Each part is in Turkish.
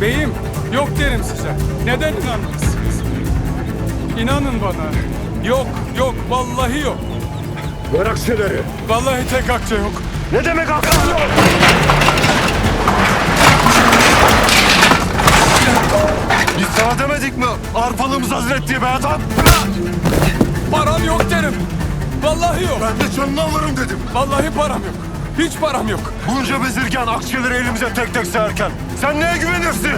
Beyim, yok derim size. Neden inanmazsınız? İnanın bana. Yok, yok, vallahi yok. Ver akçeleri. Vallahi tek akçe yok. Ne demek akıl yok? Biz sana demedik mi? Arpalığımız hazret diye be adam. Param yok derim. Vallahi yok. Ben de canını alırım dedim. Vallahi param yok. Hiç param yok. Bunca bezirken akçeleri elimize tek tek serken. Sen neye güvenirsin?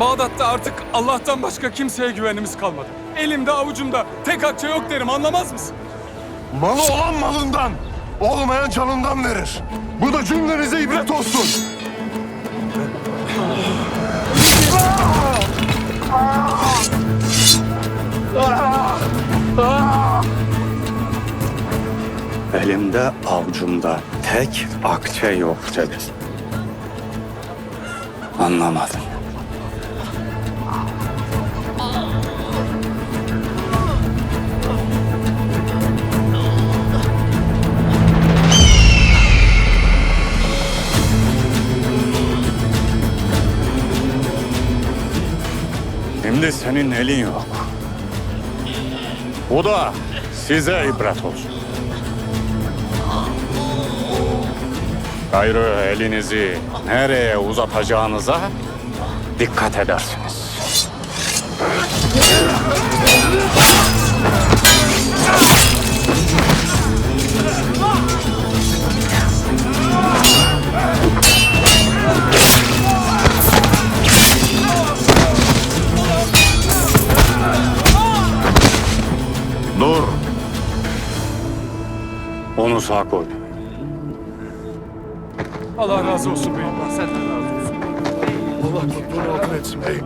Bağdat'ta artık Allah'tan başka kimseye güvenimiz kalmadı. Elimde avucumda tek akçe yok derim anlamaz mısın? Malı olan malından, olmayan canından verir. Bu da cümlenize ibret olsun. Elimde avucumda tek akçe yok dedi. Anlamadım. Şimdi senin elin yok. Bu da size ibret olsun. Gayrı elinizi nereye uzatacağınıza dikkat edersiniz. Dur. Onu sağ koy. Allah razı olsun beyim. Senden razı olsun. Allah kutluğunu altın etsin beyim.